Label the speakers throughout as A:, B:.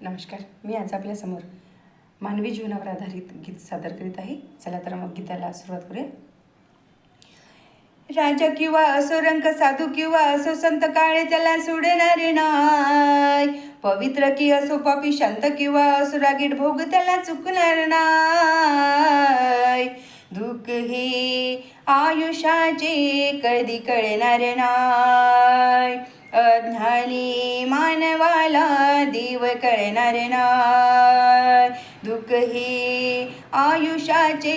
A: नमस्कार मी आज आपल्यासमोर मानवी जीवनावर आधारित गीत सादर करीत आहे. चला तर मग गीताला सुरुवात करूया. राजा किंवा असो रंग साधू किंवा असो संत काळे त्याला सोडणारे नाय पवित्र की असो पापी शांत किंवा असो रागीट भोग त्याला चुकणार नाय दुःख हे आयुष्याचे कधी कळणार नाय अज्ञानी मानवाला देव कळणार नाय दुःख हे आयुष्याचे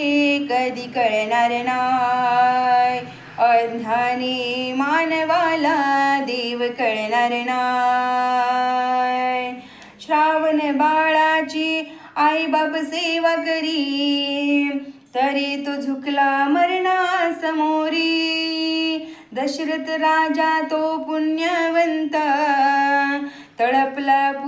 A: कधी कळणार नाय अज्ञानी मानवाला देव कळणार नाय श्रावण बाळाची आई बाप सेवा करी तरी तो झुकला मरणासमोरी. दशरथ राजा तो पुण्य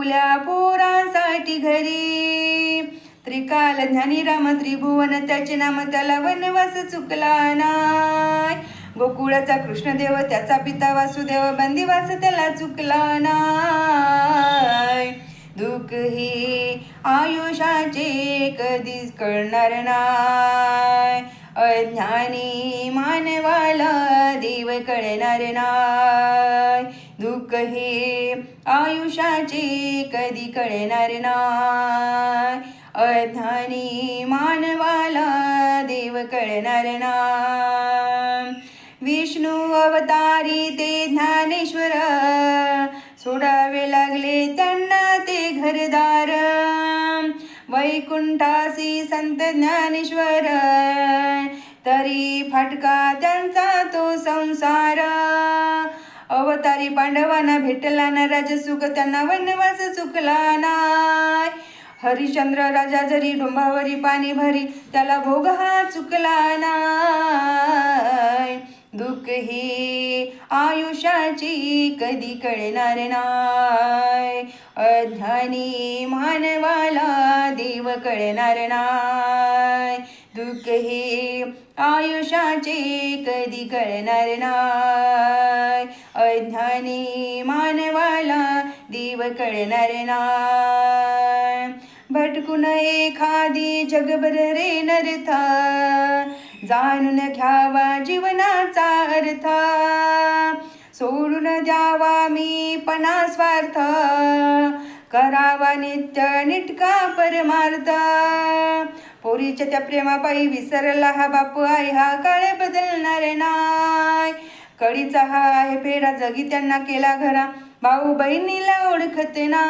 A: तळपला पोरांसाठी पोरासाठी घरी. त्रिकाल ज्ञानी राम त्रिभुवन त्याचे नाम त्याला वनवास चुकला नाय गोकुळाचा कृष्णदेव त्याचा पिता वासुदेव बंदिवास त्याला चुकला नाय दुःख हे आयुष्याचे कधीच कळणार नाय अज्ञानी मानवाला देव कळणार नाय दुःख हे आयुष्याचे कधी कळणार नाय अज्ञानी मानवाला देव कळणार नाय विष्णू अवतारी ते ज्ञानेश्वर सोडावे लागले त्यांना ते घरदार. वैकुंठासी संत ज्ञानेश्वर तरी फटका त्यांचा तो संसार. अवतारी पांडवांना भेटला ना राजसुख त्यांना वनवास चुकला नाय. हरिश्चंद्र राजा जरी डोंबावरी पाणी भरी त्याला भोग हा चुकला नाय. दुःख हे आयुष्याची कधी कळणार नाय. अज्ञानी मानवाला देव कळणार नाय. दुःख हे आयुष्याचे कधी कळणार नाही. अज्ञानी मानवाला देव कळणार नाही. भटकून एखादी जगभर रे नरथा जाणून घ्यावा जीवनाचा अर्थ. सोडून द्यावा मी पणा स्वार्थ करावा नित्य निटका परमार्थ. पोरीच्या त्या प्रेमापायी विसरला हा बापू आई हा काळे बदलणार नाय. कडीचा हा आहे फेरा जगी त्यांना केला घरा. भाऊ बहिणीला ओळखते ना